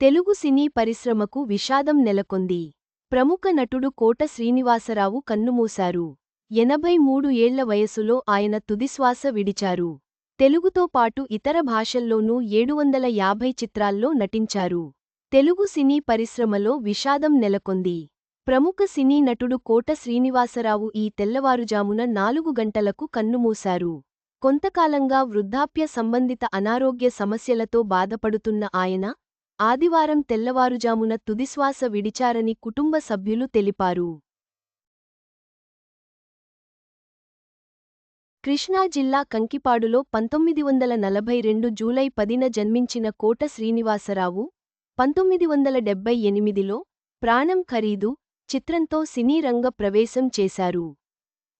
తెలుగు సినీ పరిశ్రమకు విషాదం నెలకొంది. ప్రముఖ నటుడు కోట శ్రీనివాసరావు కన్నుమూశారు. ఎనభై మూడు ఏళ్ళ వయసులో ఆయన తుదిశ్వాస విడిచారు. తెలుగుతో పాటు ఇతర భాషల్లోనూ ఏడు వందల యాభై చిత్రాల్లో నటించారు. తెలుగు సినీ పరిశ్రమలో విషాదం నెలకొంది. ప్రముఖ సినీ నటుడు కోట శ్రీనివాసరావు ఈ తెల్లవారుజామున నాలుగు గంటలకు కన్నుమూశారు. కొంతకాలంగా వృద్ధాప్య సంబంధిత అనారోగ్య సమస్యలతో బాధపడుతున్న ఆయన ఆదివారం తెల్లవారుజామున తుదిశ్వాస విడిచారని కుటుంబ సభ్యులు తెలిపారు. కృష్ణా జిల్లా కంకిపాడులో పంతొమ్మిది వందల నలభై రెండు జూలై పదిన జన్మించిన కోట శ్రీనివాసరావు పంతొమ్మిది వందల డెబ్బై ఎనిమిదిలో ప్రాణం ఖరీదు చిత్రంతో సినీ రంగ ప్రవేశం చేశారు.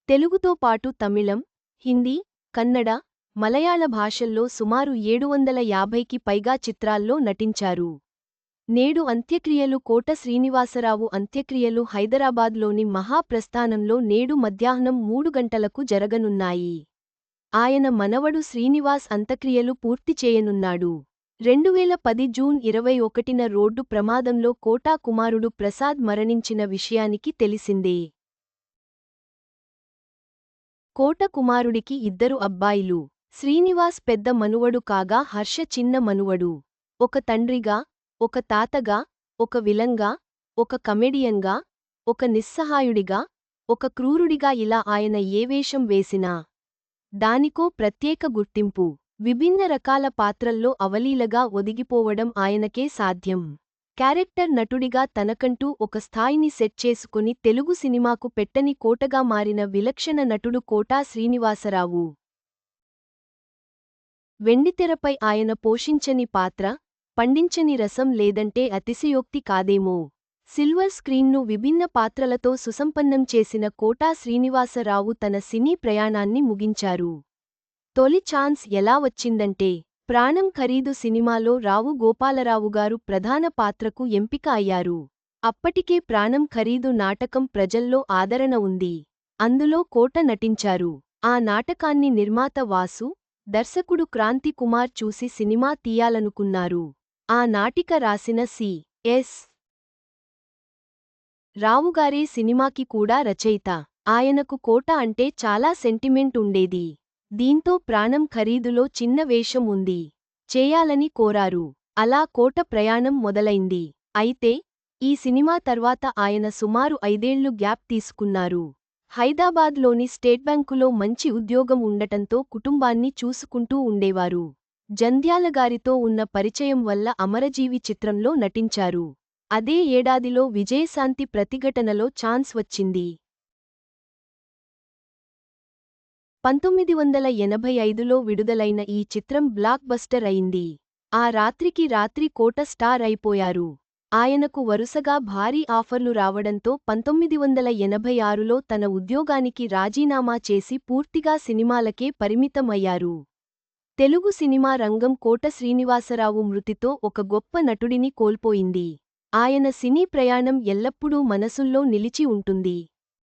తెలుగుతో పాటు తమిళం హిందీ కన్నడ మలయాళ భాషల్లో సుమారు ఏడు వందల యాభైకి పైగా చిత్రాల్లో నటించారు. నేడు అంత్యక్రియలు కోట శ్రీనివాసరావు అంత్యక్రియలు హైదరాబాద్లోని మహాప్రస్థానంలో నేడు మధ్యాహ్నం మూడు గంటలకు జరగనున్నాయి. ఆయన మనవడు శ్రీనివాస్ అంత్యక్రియలు పూర్తి చేయనున్నాడు. రెండువేల పది జూన్ ఇరవై ఒకటిన రోడ్డు ప్రమాదంలో కోటా కుమారుడు ప్రసాద్ మరణించిన విషయానికి తెలిసిందే. కోట కుమారుడికి ఇద్దరు అబ్బాయిలు. శ్రీనివాస్ పెద్ద మనువడు కాగా హర్ష చిన్న మనువడు. ఒక తండ్రిగా ఒక తాతగా ఒక విలంగా ఒక కమెడియన్గా ఒక నిస్సహాయుడిగా ఒక క్రూరుడిగా ఇలా ఆయన ఏ వేషం వేసినా దానికో ప్రత్యేక గుర్తింపు. విభిన్న రకాల పాత్రల్లో అవలీలగా ఒదిగిపోవడం ఆయనకే సాధ్యం. క్యారెక్టర్ నటుడిగా తనకంటూ ఒక స్థాయిని సెట్ చేసుకుని తెలుగు సినిమాకు పెట్టని కోటగా మారిన విలక్షణ నటుడు కోటా శ్రీనివాసరావు. వెండితెరపై ఆయన పోషించని పాత్ర పండించని రసం లేదంటే అతిశయోక్తి కాదేమో. సిల్వర్ స్క్రీన్ను విభిన్న పాత్రలతో సుసంపన్నం చేసిన కోటా శ్రీనివాసరావు తన సినీ ప్రయాణాన్ని ముగించారు. తొలి ఛాన్స్ ఎలా వచ్చిందంటే ప్రాణం ఖరీదు సినిమాలో రావు గోపాలరావుగారు ప్రధాన పాత్రకు ఎంపిక అయ్యారు. అప్పటికే ప్రాణం ఖరీదు నాటకం ప్రజల్లో ఆదరణ ఉంది. అందులో కోట నటించారు. ఆ నాటకాన్ని నిర్మాత వాసు దర్శకుడు క్రాంతి కుమార్ చూసి సినిమా తీయాలనుకున్నారు. ఆ నాటిక రాసిన సి. ఎస్. రావుగారే సినిమాకి కూడా రచయిత. ఆయనకు కోట అంటే చాలా సెంటిమెంట్ ఉండేది. దీంతో ప్రాణం ఖరీదులో చిన్న వేషం ఉంది. చేయాలని కోరారు. అలా కోట ప్రయాణం మొదలైంది. అయితే ఈ సినిమా తర్వాత ఆయన సుమారు ఐదేళ్ళు గ్యాప్ తీసుకున్నారు. హైదరాబాద్లోని స్టేట్ బ్యాంకులో మంచి ఉద్యోగం ఉండటంతో కుటుంబాన్ని చూసుకుంటూ ఉండేవారు. జంధ్యాలగారితో ఉన్న పరిచయం వల్ల అమరజీవి చిత్రంలో నటించారు. అదే ఏడాదిలో విజయశాంతి ప్రతిఘటనలో ఛాన్స్ వచ్చింది. పంతొమ్మిది వందల ఎనభై ఐదులో విడుదలైన ఈ చిత్రం బ్లాక్ బస్టర్ అయింది. ఆ రాత్రికి రాత్రి కోట స్టార్ అయిపోయారు. ఆయనకు వరుసగా భారీ ఆఫర్లు రావడంతో పంతొమ్మిది వందల ఎనభై ఆరులో తన ఉద్యోగానికి రాజీనామా చేసి పూర్తిగా సినిమాలకే పరిమితమయ్యారు. తెలుగు సినిమా రంగం కోట శ్రీనివాసరావు మృతితో ఒక గొప్ప నటుడిని కోల్పోయింది. ఆయన సినీ ప్రయాణం ఎల్లప్పుడూ మనసుల్లో నిలిచి ఉంటుంది.